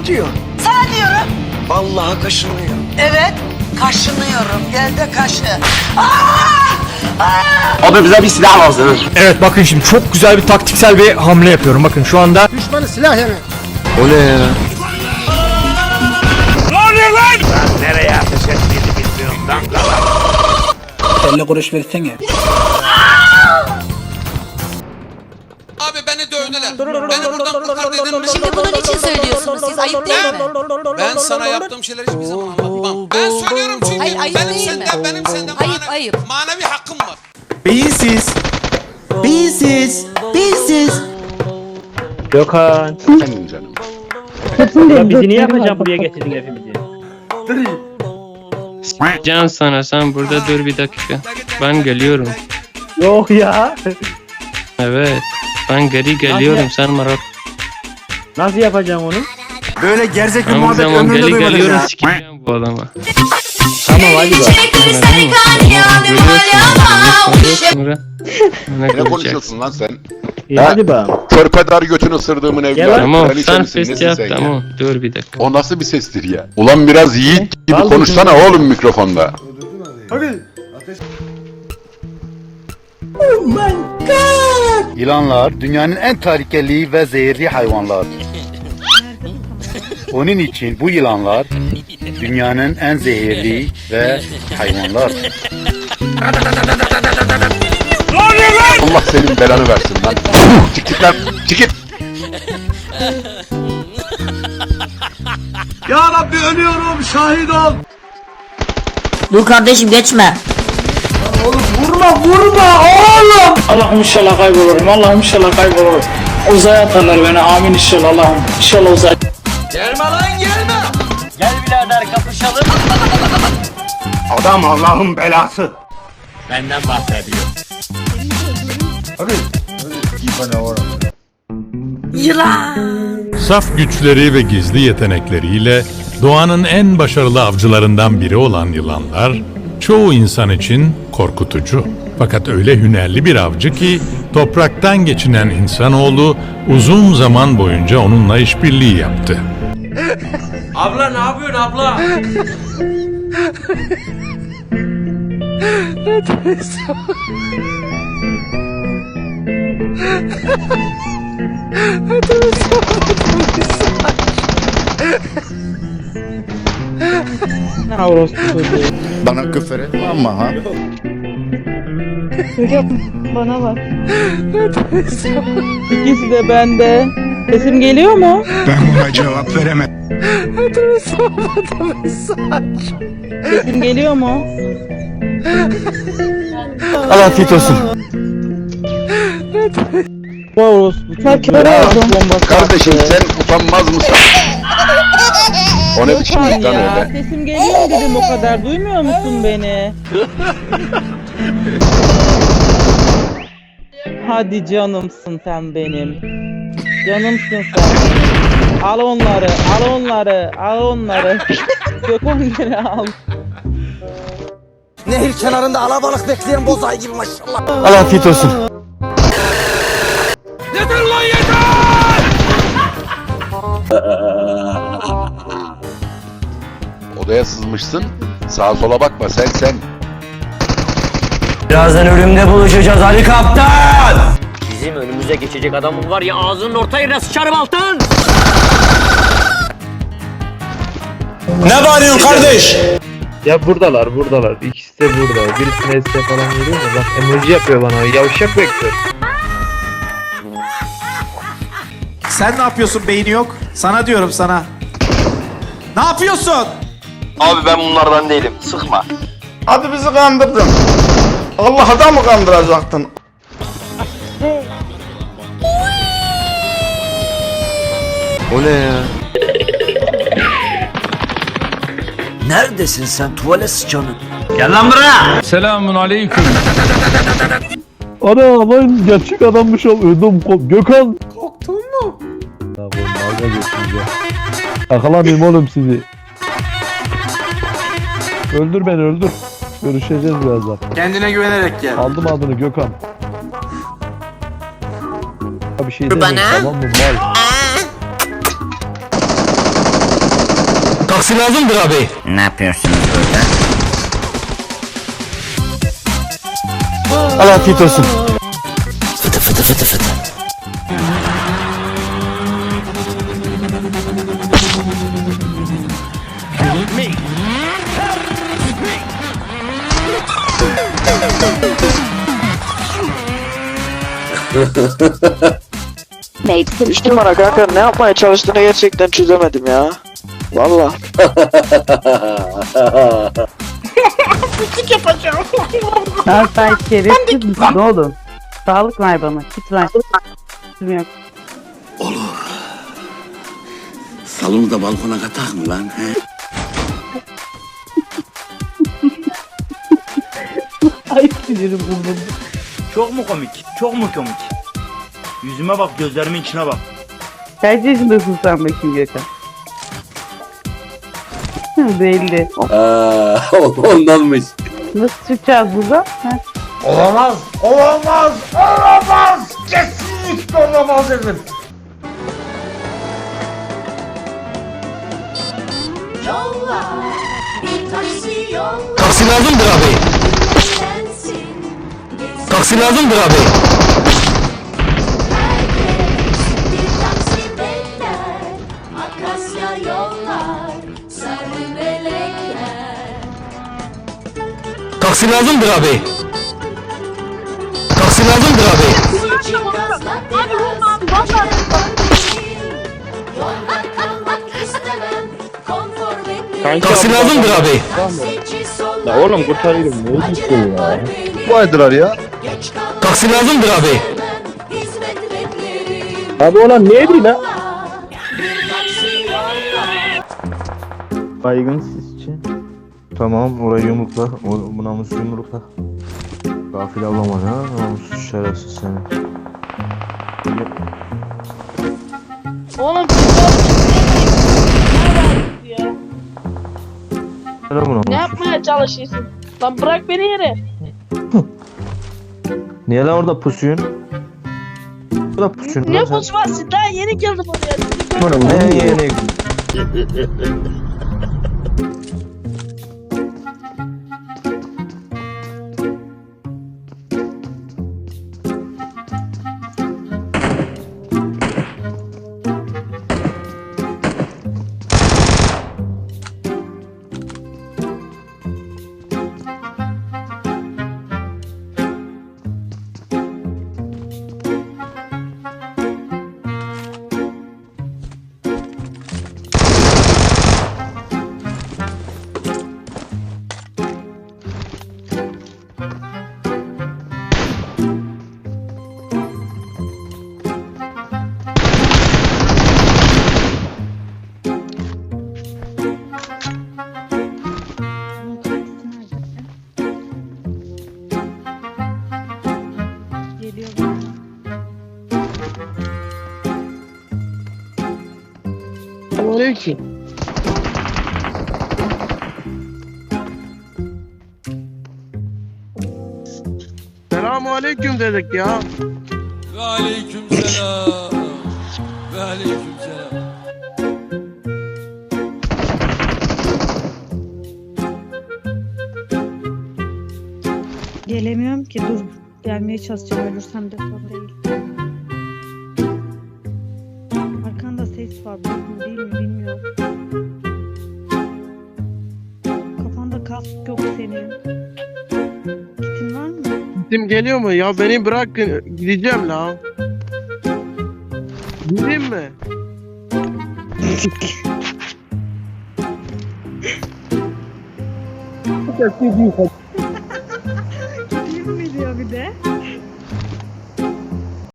mu diyor? Sana diyorum. Vallahi kaşınıyor. Evet. Kaşınıyorum. Gel de kaşı. Abi bize bir silah lazım. Evet bakın şimdi çok güzel bir taktiksel bir hamle yapıyorum. Bakın şu anda O ne ya? Abi dövdüler. Beni buradan kurtar dedim mi? Şimdi bunu niçin söylüyorsunuz siz? Ayıp değil mi? Ben sana yaptığım şeyleri hiçbir zaman anlatmam. Ben söylüyorum çünkü Hayır, ayıp benim değil senden, mi? benim senden Ayıp, manevi, ayıp. manevi hakkım var. Beyinsiz. Beyinsiz. Beyinsiz. Gökhan. Efendim canım. Ya bizi niye yapacağım buraya getirdin hepimizi? Can sana sen burada dur bir dakika. Ben geliyorum. Yok ya. Evet. Ben geri geliyorum sen merak. Nasıl yapacağım onu? Böyle gerzek bir Aynı muhabbet zaman ömrümde geri duymadım geliyorum ya. sikeceğim bu adama. Tamam hadi bak. Sonra ne konuşuyorsun lan sen? İyi hadi bak. Körpedar götünü ısırdığımın evladı. Tamam sen misin, fest nesin yap sen ya? tamam. Dur bir dakika. O nasıl bir sestir ya? Ulan biraz yiğit gibi Al konuşsana oğlum mikrofonda. Yılanlar dünyanın en tehlikeli ve zehirli hayvanlardır. Onun için bu yılanlar dünyanın en zehirli ve hayvanlardır. Allah senin belanı versin lan. Çık git lan. Çık git. Ya Rabbi ölüyorum şahit ol. Dur kardeşim geçme. Allah'ım inşallah kaybolurum. Allah'ım inşallah kaybolurum. Uzaya atarlar beni. Amin inşallah Allah'ım. İnşallah uzay. Adam Allah'ın belası. Saf güçleri ve gizli yetenekleriyle doğanın en başarılı avcılarından biri olan yılanlar, çoğu insan için korkutucu. Fakat öyle hünerli bir avcı ki topraktan geçinen insanoğlu uzun zaman boyunca onunla işbirliği yaptı. Abla ne yapıyorsun abla? Bana küfür etme ama ha. Bana bak. İkisi de bende. Sesim geliyor mu? Ben buna cevap veremem. Sesim geliyor mu? Allah afiyet olsun. Wow, sen kör oldum. Kardeşim sen utanmaz mısın? O ne biçim lan ya, öyle? sesim geliyor mu dedim o kadar. Duymuyor musun beni? Hadi canımsın sen benim. Canımsın sen. Al onları, al onları, al onları. Gökhan gene al. Nehir kenarında alabalık bekleyen bozay gibi maşallah. Allah afiyet olsun. Odaya sızmışsın. Sağa sola bakma sen sen. Birazdan ölümde buluşacağız Ali Kaptan. Bizim önümüze geçecek adamın var ya ağzının orta yerine sıçarım altın. Ne bağırıyorsun kardeş? Ya buradalar buradalar. İkisi de burada. Birisine S falan veriyor mu? Bak emoji yapıyor bana. Yavşak bekliyor. Sen ne yapıyorsun beyni yok? Sana diyorum sana. Ne yapıyorsun? Abi ben bunlardan değilim. Sıkma. Hadi bizi kandırdın. Allah'a da mı kandıracaktın? O ne ya? Neredesin sen tuvalet sıçanı? Selamun aleyküm. Ana lan gerçek adammış ol. Ödüm kop. Gökhan. Korktun mu? Ya bu dalga geçeceğim. Yakalamayayım oğlum sizi. Öldür beni öldür. Görüşeceğiz birazdan. Kendine güvenerek gel. Aldım adını Gökhan. Bir şey demeyin tamam mı mal? Taksi lazımdır abi. Ne yapıyorsunuz burada? Allah afiyet olsun. Fıtı fıtı fıtı fıtı. Üç numara kanka ne yapmaya çalıştığını gerçekten çözemedim ya. Valla. Ha sen şerefsiz misin oğlum? Sağlık ver bana. Git ver. Yok. Salonu da balkona katak mı lan? He? Sinirim bozuldu. Çok mu komik? Çok mu komik? Yüzüme bak, gözlerimin içine bak. Kaç yaşındasın sen bakayım Gökhan? Belli. ondanmış. Nasıl çıkacağız buradan? Ha? Olamaz! Olamaz! Olamaz! Kesinlikle olamaz dedim. Taksi lazımdır abi. Taksi lazımdır abi. Akasya yollar, sarı melekler. Taksi lazımdır abi. Taksi lazımdır abi. Konfor beklerim. Kanka, Taksi lazımdır abi. Ya oğlum kurtarıyorum. Ne diyorsun ya? Bu aydılar ya. Taksi lazımdır abi. Abi olan ne edeyim ha? Bir taksi yollar. Baygın sizce. Tamam orayı yumrukla. O, bu namus yumrukla. Gafil avlama ya. Namussuz şerefsiz seni. Oğlum ne yapmaya çalışıyorsun? Lan bırak beni yere. Niye lan orada pusuyorsun? Burada pusuyorsun. Ne lan sen. pusması? Daha yeni geldim oraya. Ne yeni Ve aleyküm selam. Ve aleyküm selam. Gelemiyorum ki dur. Gelmeye çalışacağım ölürsem de sorun değil. Arkanda ses var. Değil mi Kim geliyor mu? Ya beni bırakın. Gideceğim la. Gideyim mi?